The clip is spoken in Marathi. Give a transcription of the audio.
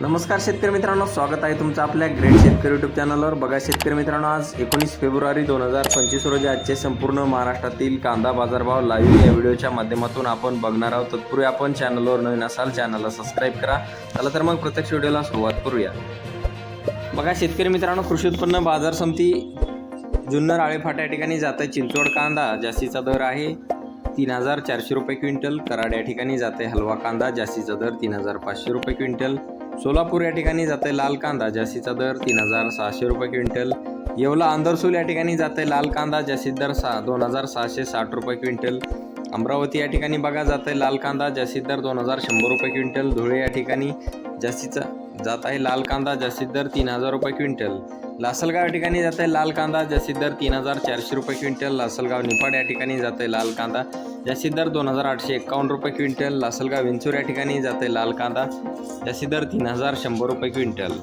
नमस्कार शेतकरी मित्रांनो स्वागत आहे तुमचं आपल्या ग्रेट शेतकरी युट्यूब चॅनलवर बघा शेतकरी मित्रांनो आज एकोणीस फेब्रुवारी दोन हजार पंचवीस रोजी आजचे संपूर्ण महाराष्ट्रातील कांदा बाजारभाव लाईव्ह या व्हिडिओच्या माध्यमातून आपण बघणार आहोत. तत्पूर्वी आपण चॅनलवर नवीन असाल चॅनलला सबस्क्राईब करा. चला तर मग प्रत्यक्ष व्हिडिओला सुरुवात करूया. बघा शेतकरी मित्रांनो कृषी उत्पन्न बाजार समिती जुन्नर आळेफाटा या ठिकाणी जात आहे. चिंचवड कांदा जास्तीचा दर आहे तीन हजार चारशे रुपये क्विंटल. कराड या ठिकाणी जाते हलवा कांदा जास्तीचा दर तीन हजार पाचशे रुपये क्विंटल. सोलापूर या ठिकाणी जाते लाल कांदा जास्तीचा दर तीन हजार सहाशे रुपये क्विंटल. येवला आंदरसूल या ठिकाणी जाते लाल कांदा जास्तीत दर सहा दोन हजार सहाशे साठ रुपये क्विंटल. अमरावती या ठिकाणी बघा जाते लाल कांदा जास्तीत दर दोन हजार शंभर रुपये क्विंटल. धुळे या ठिकाणी जास्तीचा जात आहे लाल कांदा जास्तीत दर तीन हजार रुपये क्विंटल. लासलगाव या ठिकाणी जात आहे लाल कांदा जास्तीत दर तीन हजार चारशे रुपये क्विंटल. लासलगाव निफाड या ठिकाणी जात आहे लाल कांदा जास्तीत दर दोन हजार आठशे एक्कावन्न रुपये क्विंटल. लासलगाव विंचूर या ठिकाणी जात आहे लाल कांदा जास्तीत दर तीन हजार शंभर रुपये क्विंटल.